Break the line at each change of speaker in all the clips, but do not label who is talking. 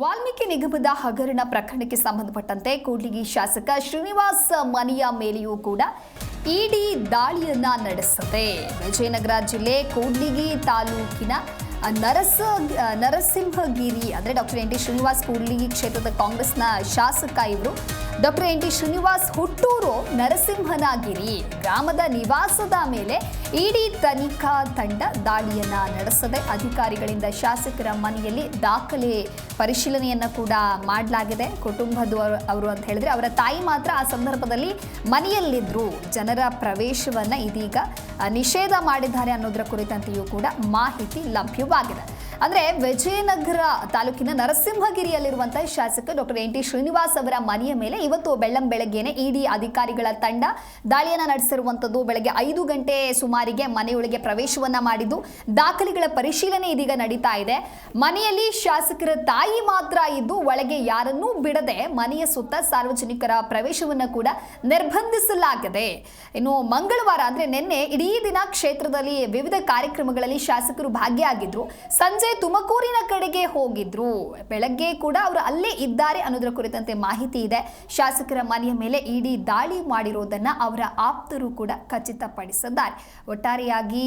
ವಾಲ್ಮೀಕಿ ನಿಗಮದ ಹಗರಣ ಪ್ರಕರಣಕ್ಕೆ ಸಂಬಂಧಪಟ್ಟಂತೆ ಕೂಡ್ಲಿಗಿ ಶಾಸಕ ಶ್ರೀನಿವಾಸ್ ಮನೆಯ ಮೇಲೆಯೂ ಕೂಡ ಇಡಿ ದಾಳಿಯನ್ನ ನಡೆಸಿದೆ ವಿಜಯನಗರ ಜಿಲ್ಲೆ ಕೂಡ್ಲಿಗಿ ತಾಲೂಕಿನ ನರಸ, ನರಸಿಂಹಗಿರಿ, ಅಂದರೆ doctor N T Srinivas Kudligi ಕ್ಷೇತ್ರದ ಕಾಂಗ್ರೆಸ್ನ ಶಾಸಕ ಇವರು. ಡಾಕ್ಟರ್ ಎನ್ ಟಿ ಶ್ರೀನಿವಾಸ್ ಹುಟ್ಟೂರು ನರಸಿಂಹನಗಿರಿ. ಗ್ರಾಮದ ನಿವಾಸದ ಮೇಲೆ ಇಡಿ ತನಿಖಾ ತಂಡ ದಾಳಿಯನ್ನ ನಡೆಸದೆ ಅಧಿಕಾರಿಗಳಿಂದ ಶಾಸಕರ ಮನೆಯಲ್ಲಿ ದಾಖಲೆ ಪರಿಶೀಲನೆಯನ್ನ ಕೂಡ ಮಾಡಲಾಗಿದೆ. ಕುಟುಂಬದವರು ಅವರು ಅಂತ ಹೇಳಿದ್ರೆ ಅವರ ತಾಯಿ ಮಾತ್ರ ಆ ಸಂದರ್ಭದಲ್ಲಿ ಮನೆಯಲ್ಲಿದ್ದರು ಜನರ ಪ್ರವೇಶವನ್ನು ಇದೀಗ ನಿಷೇಧ ಮಾಡಿದ್ದಾರೆ ಅನ್ನೋದರ ಕುರಿತಂತೆಯೂ ಕೂಡ ಮಾಹಿತಿ ಲಭ್ಯವಾಗಿದೆ. ಅಂದ್ರೆ ವಿಜಯನಗರ ತಾಲೂಕಿನ ನರಸಿಂಹಗಿರಿಯಲ್ಲಿರುವಂತಹ ಶಾಸಕ ಡಾಕ್ಟರ್ ಎನ್ ಟಿ ಶ್ರೀನಿವಾಸ್ ಅವರ ಮನೆಯ ಮೇಲೆ ಇವತ್ತು ಬೆಳ್ಳಂ ಬೆಳಗ್ಗೆನೆ ಇಡಿ ಅಧಿಕಾರಿಗಳ ತಂಡ ದಾಳಿಯನ್ನ ನಡೆಸಿರುವಂತದ್ದು ಬೆಳಗ್ಗೆ ಐದು ಗಂಟೆ ಸುಮಾರಿಗೆ ಮನೆಯೊಳಗೆ ಪ್ರವೇಶವನ್ನ ಮಾಡಿದ್ದು. ದಾಖಲೆಗಳ ಪರಿಶೀಲನೆ ಇದೀಗ ನಡೀತಾ ಇದೆ. ಮನೆಯಲ್ಲಿ ಶಾಸಕರ ತಾಯಿ ಮಾತ್ರ ಇದ್ದು ಒಳಗೆ ಯಾರನ್ನೂ ಬಿಡದೆ ಮನೆಯ ಸುತ್ತ ಸಾರ್ವಜನಿಕರ ಪ್ರವೇಶವನ್ನ ಕೂಡ ನಿರ್ಬಂಧಿಸಲಾಗಿದೆ. ಇನ್ನು ಮಂಗಳವಾರ ಅಂದ್ರೆ ನಿನ್ನೆ ಇಡೀ ದಿನ ಕ್ಷೇತ್ರದಲ್ಲಿ ವಿವಿಧ ಕಾರ್ಯಕ್ರಮಗಳಲ್ಲಿ ಶಾಸಕರು ಭಾಗಿಯಾಗಿದ್ರು. ಸಂಜೆ ತುಮಕೂರಿನ ಕಡೆಗೆ ಹೋಗಿದ್ರು. ಬೆಳಗ್ಗೆ ಕೂಡ ಅವರು ಅಲ್ಲೇ ಇದ್ದಾರೆ ಅನ್ನೋದರ ಕುರಿತಂತೆ ಮಾಹಿತಿ ಇದೆ. ಶಾಸಕರ ಮನೆಯ ಮೇಲೆ ಇಡಿ ದಾಳಿ ಮಾಡಿರೋದನ್ನ ಅವರ ಆಪ್ತರು ಕೂಡ ಖಚಿತಪಡಿಸಿದ್ದಾರೆ. ಒಟ್ಟಾರೆಯಾಗಿ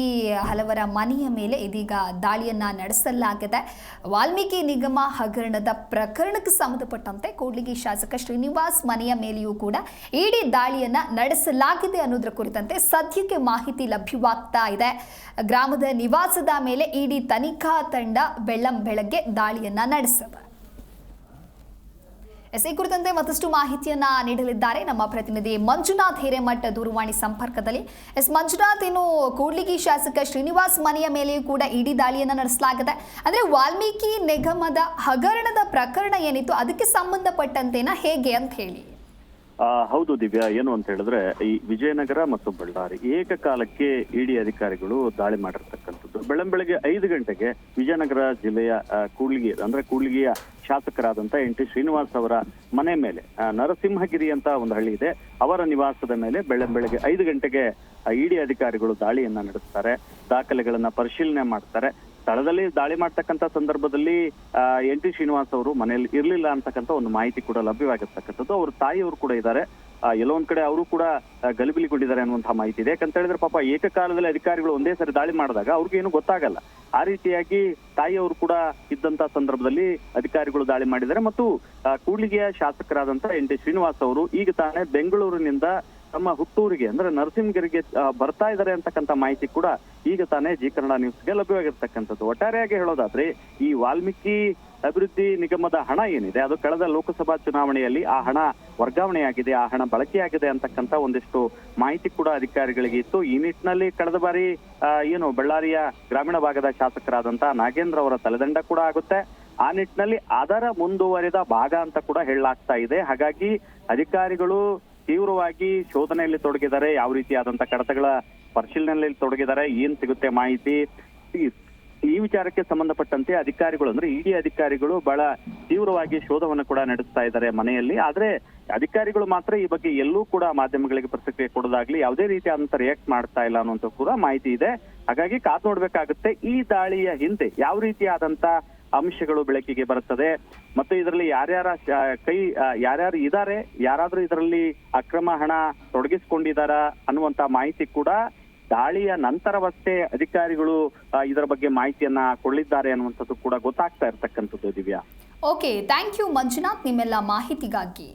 ಹಲವರ ಮನೆಯ ಮೇಲೆ ಇದೀಗ ದಾಳಿಯನ್ನ ನಡೆಸಲಾಗಿದೆ. ವಾಲ್ಮೀಕಿ ನಿಗಮ ಹಗರಣದ ಪ್ರಕರಣಕ್ಕೆ ಸಂಬಂಧಪಟ್ಟಂತೆ ಕೂಡ್ಲಿಗಿ ಶಾಸಕ ಶ್ರೀನಿವಾಸ್ ಮನೆಯ ಮೇಲೆಯೂ ಕೂಡ ಇಡಿ ದಾಳಿಯನ್ನ ನಡೆಸಲಾಗಿದೆ ಅನ್ನೋದರ ಕುರಿತಂತೆ ಸದ್ಯಕ್ಕೆ ಮಾಹಿತಿ ಲಭ್ಯವಾಗ್ತಾ ಇದೆ. ಗ್ರಾಮದ ನಿವಾಸದ ಮೇಲೆ ಇಡಿ ತನಿಖಾ ತಂಡ ಬೆಳ್ಳಂ ಬೆಳಗ್ಗೆ ದಾಳಿಯನ್ನ ನಡೆಸಿದೆ. ಎಸ್ ಈ ಕುರಿತಂತೆ ಮತ್ತಷ್ಟು ಮಾಹಿತಿಯನ್ನ ನೀಡಲಿದ್ದಾರೆ. ನಮ್ಮ ಪ್ರತಿನಿಧಿ ಮಂಜುನಾಥ್ ಹಿರೇಮಠ ದೂರವಾಣಿ ಸಂಪರ್ಕದಲ್ಲಿ. ಎಸ್ ಮಂಜುನಾಥ್ ಇನ್ನು ಕೂಡ್ಲಿಗಿ ಶಾಸಕ ಶ್ರೀನಿವಾಸ್ ಮನೆಯ ಮೇಲೆಯೂ ಕೂಡ ಇಡಿ ದಾಳಿಯನ್ನ ನಡೆಸಲಾಗಿದೆ. ಅಂದ್ರೆ ವಾಲ್ಮೀಕಿ ನಿಗಮದ ಹಗರಣದ ಪ್ರಕರಣ ಏನಿತ್ತು ಅದಕ್ಕೆ ಸಂಬಂಧಪಟ್ಟಂತೇನ ಹೇಗೆ ಅಂತ ಹೇಳಿ.
ಆ, ಹೌದು ದಿವ್ಯಾ ಏನು ಅಂತ ಹೇಳಿದ್ರೆ ಈ ವಿಜಯನಗರ ಮತ್ತು ಬಳ್ಳಾರಿ ಏಕಕಾಲಕ್ಕೆ ಇಡಿ ಅಧಿಕಾರಿಗಳು ದಾಳಿ ಮಾಡಿರ್ತಕ್ಕಂಥದ್ದು. ಬೆಳಂಬೆಳಗ್ಗೆ ಐದು ಗಂಟೆಗೆ ವಿಜಯನಗರ ಜಿಲ್ಲೆಯ ಕೂಡ್ಲಿಗೆ, ಅಂದ್ರೆ ಕೂಡ್ಲಿಗಿಯ ಶಾಸಕರಾದಂತ ಎನ್ ಟಿ ಶ್ರೀನಿವಾಸ್ ಅವರ ಮನೆ ಮೇಲೆ ನರಸಿಂಹಗಿರಿ ಅಂತ ಒಂದು ಹಳ್ಳಿ ಇದೆ. ಅವರ ನಿವಾಸದ ಮೇಲೆ ಬೆಳಂಬೆಳಗ್ಗೆ ಐದು ಗಂಟೆಗೆ ಇಡಿ ಅಧಿಕಾರಿಗಳು ದಾಳಿಯನ್ನ ನಡೆಸ್ತಾರೆ. ದಾಖಲೆಗಳನ್ನ ಪರಿಶೀಲನೆ ಮಾಡ್ತಾರೆ. ಸ್ಥಳದಲ್ಲಿ ದಾಳಿ ಮಾಡ್ತಕ್ಕಂಥ ಸಂದರ್ಭದಲ್ಲಿ ಎನ್ ಟಿ ಶ್ರೀನಿವಾಸ್ ಅವರು ಮನೆಯಲ್ಲಿ ಇರಲಿಲ್ಲ ಅಂತಕ್ಕಂಥ ಒಂದು ಮಾಹಿತಿ ಕೂಡ ಲಭ್ಯವಾಗಿರ್ತಕ್ಕಂಥದ್ದು. ಅವ್ರ ತಾಯಿಯವರು ಕೂಡ ಇದ್ದಾರೆ. ಎಲ್ಲೋ ಒಂದ್ ಕಡೆ ಅವರು ಕೂಡ ಗಲಿಬಿಲಿಗೊಂಡಿದ್ದಾರೆ ಅನ್ನುವಂತಹ ಮಾಹಿತಿ ಇದೆ. ಯಾಕಂತ ಹೇಳಿದ್ರೆ ಪಾಪ ಏಕಕಾಲದಲ್ಲಿ ಅಧಿಕಾರಿಗಳು ಒಂದೇ ಸರಿ ದಾಳಿ ಮಾಡಿದಾಗ ಅವ್ರಿಗೇನು ಗೊತ್ತಾಗಲ್ಲ. ಆ ರೀತಿಯಾಗಿ ತಾಯಿಯವರು ಕೂಡ ಇದ್ದಂತ ಸಂದರ್ಭದಲ್ಲಿ ಅಧಿಕಾರಿಗಳು ದಾಳಿ ಮಾಡಿದ್ದಾರೆ. ಮತ್ತು ಕೂಡ್ಲಿಗೆಯ ಶಾಸಕರಾದಂತ ಎನ್ ಟಿ ಶ್ರೀನಿವಾಸ್ ಅವರು ಈಗ ತಾನೇ ಬೆಂಗಳೂರಿನಿಂದ ತಮ್ಮ ಹುಟ್ಟೂರಿಗೆ, ಅಂದ್ರೆ ನರಸಿಂಹಗಿರಿಗೆ ಬರ್ತಾ ಇದ್ದಾರೆ ಅಂತಕ್ಕಂಥ ಮಾಹಿತಿ ಕೂಡ ಈಗ ತಾನೇ ಜಿ ಕನ್ನಡ ನ್ಯೂಸ್ಗೆ ಲಭ್ಯವಾಗಿರ್ತಕ್ಕಂಥದ್ದು. ಒಟ್ಟಾರೆಯಾಗಿ ಹೇಳೋದಾದ್ರೆ, ಈ ವಾಲ್ಮೀಕಿ ಅಭಿವೃದ್ಧಿ ನಿಗಮದ ಹಣ ಏನಿದೆ, ಅದು ಕಳೆದ ಲೋಕಸಭಾ ಚುನಾವಣೆಯಲ್ಲಿ ಆ ಹಣ ವರ್ಗಾವಣೆಯಾಗಿದೆ, ಆ ಹಣ ಬಳಕೆಯಾಗಿದೆ ಅಂತಕ್ಕಂಥ ಒಂದಿಷ್ಟು ಮಾಹಿತಿ ಕೂಡ ಅಧಿಕಾರಿಗಳಿಗೆ ಇತ್ತು. ಈ ನಿಟ್ಟಿನಲ್ಲಿ ಕಳೆದ ಬಾರಿ ಏನು ಬಳ್ಳಾರಿಯ ಗ್ರಾಮೀಣ ಭಾಗದ ಶಾಸಕರಾದಂತಹ ನಾಗೇಂದ್ರ ಅವರ ತಲೆದಂಡ ಕೂಡ ಆಗುತ್ತೆ. ಆ ನಿಟ್ಟಿನಲ್ಲಿ ಅದರ ಮುಂದುವರಿದ ಭಾಗ ಅಂತ ಕೂಡ ಹೇಳಲಾಗ್ತಾ ಇದೆ. ಹಾಗಾಗಿ ಅಧಿಕಾರಿಗಳು ತೀವ್ರವಾಗಿ ಶೋಧನೆಯಲ್ಲಿ ತೊಡಗಿದ್ದಾರೆ, ಯಾವ ರೀತಿಯಾದಂತ ಕಡತಗಳ ಪರಿಶೀಲನೆಯಲ್ಲಿ ತೊಡಗಿದ್ದಾರೆ, ಏನ್ ಸಿಗುತ್ತೆ ಮಾಹಿತಿ? ಈ- ಈ ವಿಚಾರಕ್ಕೆ ಸಂಬಂಧಪಟ್ಟಂತೆ ಅಧಿಕಾರಿಗಳು, ಅಂದ್ರೆ ಇಡಿ ಅಧಿಕಾರಿಗಳು ಬಹಳ ತೀವ್ರವಾಗಿ ಶೋಧವನ್ನು ಕೂಡ ನಡೆಸ್ತಾ ಇದ್ದಾರೆ ಮನೆಯಲ್ಲಿ. ಆದ್ರೆ ಅಧಿಕಾರಿಗಳು ಮಾತ್ರ ಈ ಬಗ್ಗೆ ಎಲ್ಲೂ ಕೂಡ ಮಾಧ್ಯಮಗಳಿಗೆ ಪ್ರತಿಕ್ರಿಯೆ ಕೊಡೋದಾಗ್ಲಿ ಯಾವುದೇ ರೀತಿಯಾದಂತ ರಿಯಾಕ್ಟ್ ಮಾಡ್ತಾ ಇಲ್ಲ ಅನ್ನುವಂಥ ಕೂಡ ಮಾಹಿತಿ ಇದೆ. ಹಾಗಾಗಿ ಕಾದ್ ನೋಡ್ಬೇಕಾಗುತ್ತೆ, ಈ ದಾಳಿಯ ಹಿಂದೆ ಯಾವ ರೀತಿಯಾದಂತ ಅಂಶಗಳು ಬೆಳಕಿಗೆ ಬರುತ್ತದೆ. ಮತ್ತು ಇದರಲ್ಲಿ ಯಾರ್ಯಾರ ಕೈ ಯಾರ್ಯಾರು ಇದ್ದಾರೆ ಯಾರಾದ್ರೂ ಇದರಲ್ಲಿ ಅಕ್ರಮ ಹಣ ತೊಡಗಿಸಿಕೊಂಡಿದಾರಾ ಅನ್ನುವಂತ ಮಾಹಿತಿ ಕೂಡ ದಾಳಿಯ ನಂತರವಷ್ಟೇ ಅಧಿಕಾರಿಗಳು ಇದರ ಬಗ್ಗೆ ಮಾಹಿತಿಯನ್ನ ಕೊಡಲಿದ್ದಾರೆ ಅನ್ನುವಂಥದ್ದು ಕೂಡ ಗೊತ್ತಾಗ್ತಾ ಇರ್ತಕ್ಕಂಥದ್ದು Divya.
Okay thank you Manjunath ನಿಮ್ಮೆಲ್ಲ ಮಾಹಿತಿಗಾಗಿ.